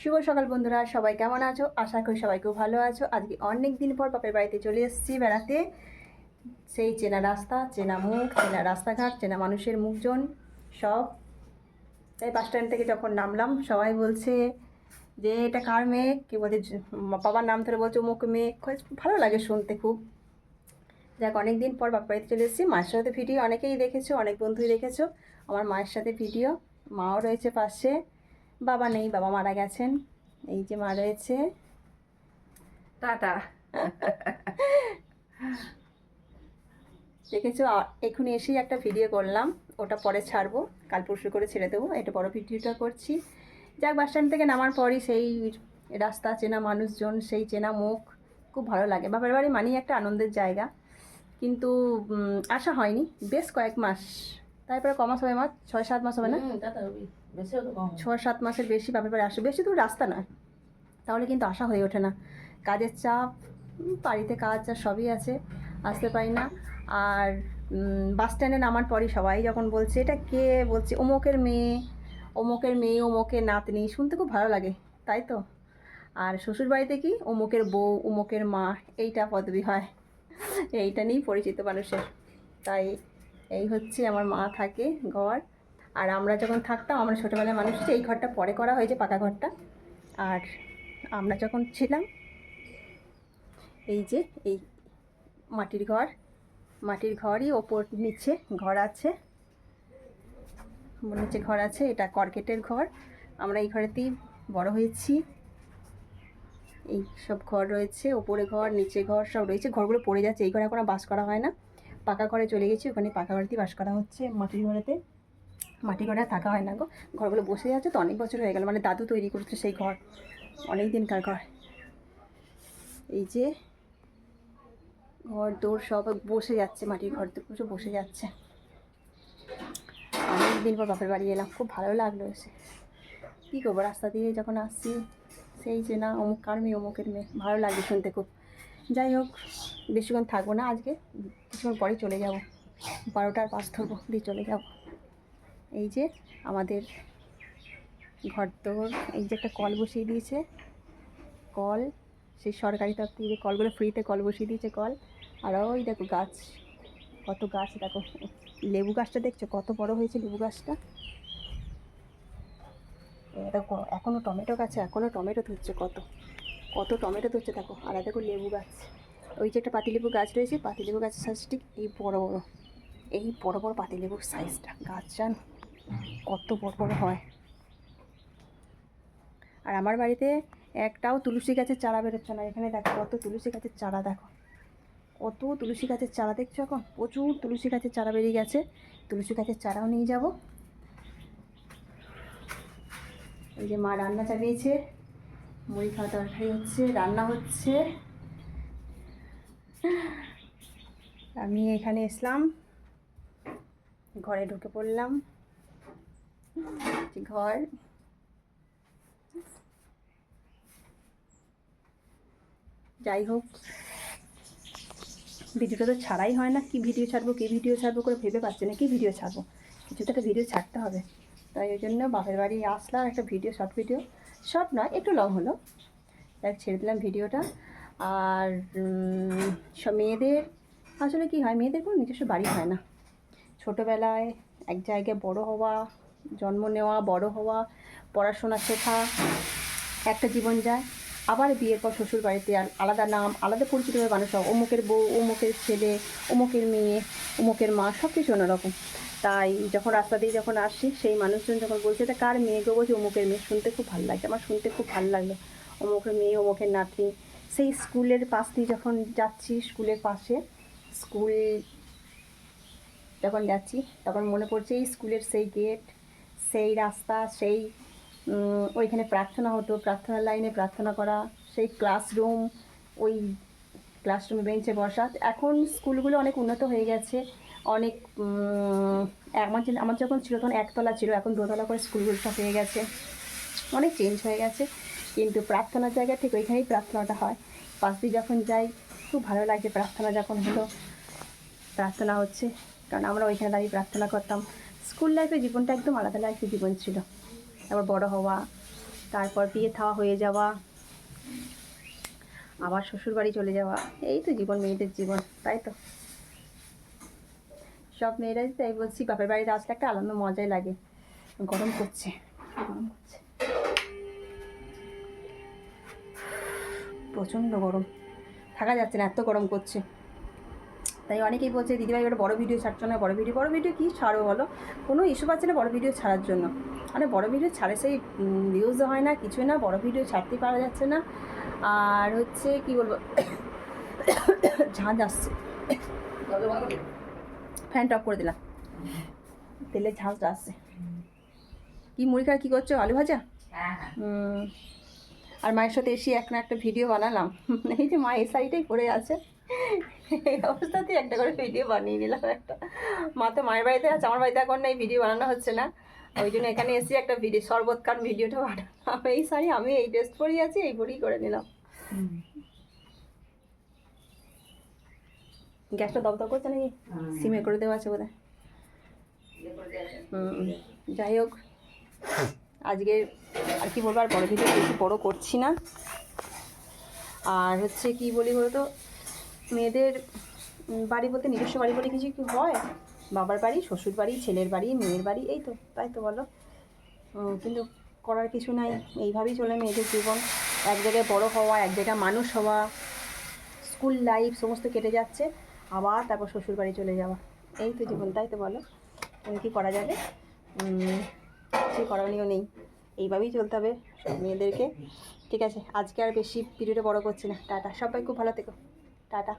শুভ সকাল বন্ধুরা, সবাই কেমন আছো? আশা করি সবাই খুব ভালো আছো। আজকে অনেক দিন পর বাপের বাড়িতে চলে এসেছি বেড়াতে। সেই চেনা রাস্তা, চেনা মুখ, চেনা রাস্তাঘাট, চেনা মানুষের মুখজন, সব। তাই বাস স্ট্যান্ড থেকে যখন নামলাম, সবাই বলছে যে, এটা কার মেয়ে? কেউ বলছে, বাবার নাম ধরে বলছে অমুক মেয়ে। ভালো লাগে শুনতে খুব। যাক, অনেক দিন পর বাপের বাড়িতে চলে এসেছি। মায়ের সাথে ভিডিও অনেকেই দেখেছ, অনেক বন্ধুই দেখেছ। আমার মায়ের সাথে ভিডিও, মাও রয়েছে পাশে। বাবা নেই বাবা মারা গেছেন। এই যে মা রয়েছে। টাটা। দেখেছ এক্ষুনি এসেই একটা ভিডিও করলাম। ওটা পরে ছাড়বো কাল পরশু করে ছেড়ে দেবো। এটা বড় ভিডিওটা করছি। যাক বাস স্ট্যান্ড থেকে নামার পরই সেই রাস্তা চেনা মানুষজন সেই চেনা মুখ খুব ভালো লাগে। বাপের বাড়ি মানেই একটা আনন্দের জায়গা। কিন্তু আসা হয়নি। বেশ কয়েক মাস। তারপরে ক মাস হবে মাস ছয় সাত মাস হবে না? হুম, টাটা রবি বেশি হতো কম ছ সাত মাসের বেশি বাপের বাড়ি আসে। বেশি দূর রাস্তা না তাহলে কিন্তু আসা হয়ে ওঠে না। কাজের চাপ বাড়িতে কাজ সবই আছে। আসতে পারি না। আর বাস স্ট্যান্ডে নামার পরই সবাই যখন বলছে এটা কে? বলছে অমুকের মেয়ে। অমুকের মেয়ে অমুকের নাতনি। শুনতে খুব ভালো লাগে তাই তো? আর শ্বশুর বাড়িতে কি? অমুকের বউ অমুকের মা। এইটা পদবি হয়। এইটা নিয়েই পরিচিত মানুষের। তাই এই হচ্ছে আমার মা থাকে ঘর। আর আমরা যখন থাকতাম, আমরা ছোটোবেলায় মানুষ এই ঘরটা পরে করা হয়েছে পাকা ঘরটা। আর আমরা যখন ছিলাম, এই যে, এই মাটির ঘর, মাটির ঘরই ওপর নিচে ঘর আছে। নিচে ঘর আছে, এটা কর্কেটের ঘর। আমরা এই ঘরেতেই বড় হয়েছি। এই সব ঘর রয়েছে, ওপরে ঘর, নিচে ঘর, সব রয়েছে। ঘরগুলো পড়ে যাচ্ছে, এই ঘরে এখন বাস করা হয় না। পাকা ঘরে চলে গেছি, ওখানে পাকা ঘরেতেই বাস করা হচ্ছে মাটির ঘরেতে। মাটি ঘরে থাকা হয় না গো। ঘরগুলো বসে যাচ্ছে তো, অনেক বছর হয়ে গেল মানে দাদু তৈরি করছে সেই ঘর। অনেক দিনকার ঘর। এই যে ঘর দৌড় সব বসে যাচ্ছে, মাটির ঘর পুরো বসে যাচ্ছে। অনেক দিন পর বাপের বাড়ি এলাম, খুব ভালো লাগল এসে। কী করব, রাস্তা দিয়ে যখন আসছি, সেই যে না, অমুক কার মেয়ে, অমুকের মেয়ে, ভালো লাগে শুনতে খুব। যাই হোক, বেশিক্ষণ থাকব না আজকে, কিছুক্ষণ পরে চলে যাব। বারোটার পাশ ধরবো, দিয়ে চলে যাব। এই যে আমাদের ঘর তোর এই যে একটা কল বসিয়ে দিয়েছে। কল, সেই সরকারি তরফ থেকে যে কলগুলো ফ্রিতে কল বসিয়ে দিয়েছে কল। আর ওই দেখো গাছ, কত গাছ, দেখো লেবু গাছটা দেখছ? কত বড় হয়েছে লেবু গাছটা? দেখো এখনও টমেটো গাছে এখনও টমেটো ধরছে কত। কত টমেটো ধরছে দেখো। আর দেখো লেবু গাছ। ওই যে একটা পাতিলেবু গাছ রয়েছে, পাতিলেবু গাছের সাইজ ঠিক এই বড় বড়। এই বড় বড় পাতিলেবুর সাইজটা গাছ জান? কত বড় বড় হয়। আর আমার বাড়িতে একটাও তুলসী গাছের চারা বেরোচ্ছে না। এখানে দেখো, কত তুলসী গাছের চারা দেখো। কত তুলসী গাছের চারা দেখছ এখন? প্রচুর তুলসী গাছের চারা বেরিয়ে গেছে। তুলসী গাছের চারাও নিয়ে যাব। এই যে মা রান্না চালিয়েছে, মুড়ি খাওয়া তরকারি হচ্ছে, রান্না হচ্ছে। আমি এখানে এসলাম, ঘরে ঢুকে পড়লাম। যে ঘর যাই হোক, ভিডিওটা তো ছাড়াই হয় না, কি ভিডিও ছাড়বো, কি ভিডিও ছাড়বো করে ভেবে পাচ্ছি না, কি ভিডিও ছাড়বো? কিছু তো একটা ভিডিও ছাড়তে হবে। তাই ওই জন্য বাপের বাড়ি আসলাম, একটা ভিডিও শর্ট ভিডিও শর্ট নয়, একটু লং হলো। তাই ছেড়ে দিলাম ভিডিওটা। আর সব মেয়েদের, আসলে কি হয়, মেয়েদের কোনো নিজস্ব বাড়ি হয় না। ছোটোবেলায় এক জায়গায় বড় হওয়া জন্ম নেওয়া, বড় হওয়া, পড়াশোনা শেখা, একটা জীবন যায়। আবার বিয়ের পর শ্বশুর বাড়িতে আল- আলাদা নাম, আলাদা পরিচিত হয়ে মানুষ হয় অমুকের বউ, অমুকের ছেলে, অমুকের মেয়ে, অমুকের মা সব কিছু অন্যরকম। তাই যখন রাস্তা দিয়ে যখন আসি, সেই মানুষজন যখন বলছে, এটা কার মেয়ে গো? বলছে, অমুকের মেয়ে। শুনতে খুব ভালো লাগছে। আমার শুনতে খুব ভালো লাগল। অমুকের মেয়ে, অমুকের নাতনি। সেই স্কুলের পাশ দিয়ে যখন যাচ্ছি, স্কুলের পাশে, স্কুল যখন যাচ্ছি, তখন মনে পড়ছে এই স্কুলের সেই গেট সেই রাস্তা, সেই ওইখানে প্রার্থনা হতো, প্রার্থনার লাইনে প্রার্থনা করা, সেই ক্লাসরুম ওই ক্লাসরুমে বেঞ্চে বসা। এখন স্কুলগুলো অনেক উন্নত হয়ে গেছে, অনেক আমার আমার যখন ছিল তখন একতলা ছিল, এখন দোতলা করে স্কুলগুলো সব হয়ে গেছে। অনেক চেঞ্জ হয়ে গেছে, কিন্তু প্রার্থনার জায়গা ঠিক ওইখানেই প্রার্থনাটা হয়। পাশ দিয়ে যখন যাই, খুব ভালো লাগে প্রার্থনা যখন হলো, প্রার্থনা হচ্ছে, কারণ আমরা ওইখানে দাঁড়িয়ে প্রার্থনা করতাম। স্কুল লাইফে জীবনটা একদম আলাদা লাইফের জীবন ছিল। তারপর বড় হওয়া, তারপর বিয়ে থাওয়া হয়ে যাওয়া, আবার শ্বশুর বাড়ি চলে যাওয়া, এই তো জীবন, মেয়েদের জীবন, তাই তো। সব মেয়েরাই তাই বলছি, বাপের বাড়িতে আসলে একটা আনন্দ, মজাই লাগে। গরম করছে গরম প্রচণ্ড গরম। থাকা যাচ্ছে না, এত গরম করছে তাই অনেকেই বলছে দিদিভাই ওটা বড় ভিডিও ছাড়ছো না বড় ভিডিও বড় ভিডিও কী ছাড়ো বলো? কোনো ইস্যু পাচ্ছে না বড় ভিডিও ছাড়ার জন্য। মানে বড় ভিডিও ছাড়ে সেই ভিউজও হয় না কিছুই না বড় ভিডিও ছাড়তে পারা যাচ্ছে না। আর হচ্ছে কি বলব ঝাঁঝ আসছে। ফ্যান টপ করে দিলাম। তেলের ঝাঁঝটা আসছে। কি মুড়ি খাওয়া কী করছ? আলু ভাজা? হ্যাঁ হুম। আর মায়ের সাথে এসে এক না একটা ভিডিও বানালাম। এই যে মা এই শাড়িটাই পরে আছে এই অবস্থাতেই একটা করে ভিডিও বানিয়ে নিলাম একটা। মা তো মায়ের বাড়িতে আছে আমার বাড়িতে এখন এই ভিডিও বানানো হচ্ছে না। ওই জন্য এখানে এসে একটা ভিডিও শরবতকার ভিডিওটা বানালাম। এই শাড়ি আমি এই ড্রেস পরেই আছি এই পরেই করে নিলাম। গ্যাসটা দপদপ করছে নাকি? সিমে করে দেওয়া আছে বোধহয়। যাই হোক আজকে আর কি বলব, আর বড় ভিডিও বেশি বড় করছি না। আর হচ্ছে কি বলি বলতো, মেয়েদের বাড়ি বলতে নিজস্ব বাড়ি বলে কিছু কি হয়? বাবার বাড়ি, শ্বশুর বাড়ি, ছেলের বাড়ি, মেয়ের বাড়ি, এই তো, তাই তো বলো। কিন্তু করার কিছু নাই, এইভাবেই চলে মেয়েদের জীবন। এক জায়গায় বড় হওয়া, এক জায়গায় মানুষ হওয়া, স্কুল লাইফ সমস্ত কেটে যাচ্ছে, আবার তারপর শ্বশুর বাড়ি চলে যাওয়া। এই তো জীবন, তাই তো বলো। কি করা যাবে? কিছু করণীয় নেই। এইভাবেই চলতে হবে সব মেয়েদেরকে। ঠিক আছে, আজকে আর বেশি ভিডিওটা বড় করছি না। টাটা, সবাই খুব ভালো থেকো। টাটা।